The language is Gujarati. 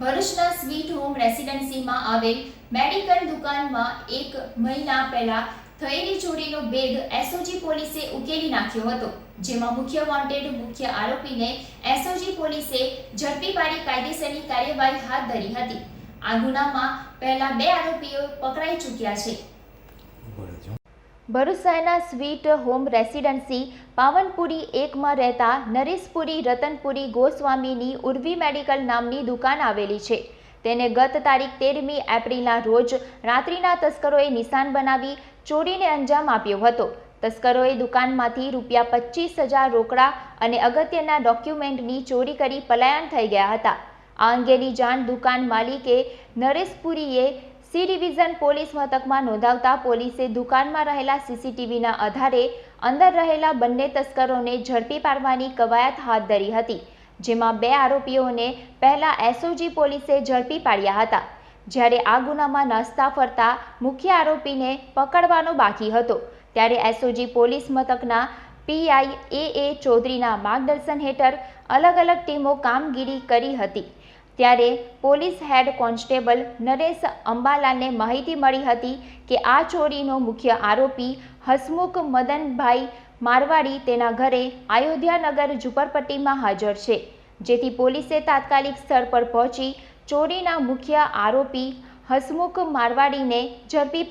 ભરૂચના સ્વીટ હોમ રેસિડેન્સીમાં આવેલ મેડિકલ દુકાનમાં એક મહિના પહેલા થયેલી ચોરીનો ભેદ એસઓજી પોલીસે ઉકેલી નાખ્યો હતો, જેમાં મુખ્ય વોન્ટેડ મુખ્ય આરોપીને એસઓજી પોલીસે ઝડપી પાડી કાયદેસરની કાર્યવાહી હાથ ધરી હતી. આ ગુનામાં પહેલા બે આરોપીઓ પકડાઈ ચૂક્યા છે. Bharuch sweet home residency Pavanpuri એકમાં રહેતા નરેશપુરી, રતનપુરી, ગોસ્વામીની ઉર્વી મેડિકલ નામની દુકાન આવેલી છે. તેને ગત તારીખ તેરમી એપ્રિલના રોજ રાત્રિના તસ્કરોએ નિશાન બનાવી ચોરીને અંજામ આપ્યો હતો. તસ્કરોએ દુકાનમાંથી રૂપિયા પચીસ હજાર રોકડા અને અગત્યના ડોક્યુમેન્ટની ચોરી કરી પલાયન થઈ ગયા હતા. આ અંગેની જાણ દુકાન માલિકે નરેશપુરીએ સી ડિવિઝન પોલીસ મથકમાં નોંધાવતા પોલીસે દુકાનમાં રહેલા સીસીટીવીના આધારે અંદર રહેલા બંને તસ્કરોને ઝડપી પાડવાની કવાયત હાથ ધરી હતી, જેમાં બે આરોપીઓને પહેલા એસઓજી પોલીસે ઝડપી પાડ્યા હતા. જ્યારે આ ગુનામાં નાસ્તા ફરતા મુખ્ય આરોપીને પકડવાનો બાકી હતો, ત્યારે એસઓજી પોલીસ મથકના પીઆઈ એ એ ચૌધરીના માર્ગદર્શન હેઠળ અલગ અલગ ટીમો કામગીરી કરી હતી. ત્યારે પોલીસ હેડ કોન્સ્ટેબલ નરેશ અંબાલાને માહિતી મળી હતી કે આ ચોરીનો મુખ્ય આરોપી હસમુખ મદનભાઈ મારવાડી તેના ઘરે અયોધ્યાનગર ઝુંપડપટ્ટીમાં હાજર છે, જેથી પોલીસે તાત્કાલિક સ્થળ પર પહોંચી ચોરીના મુખ્ય આરોપી હસમુખ મારવાડીને ઝડપી પાડી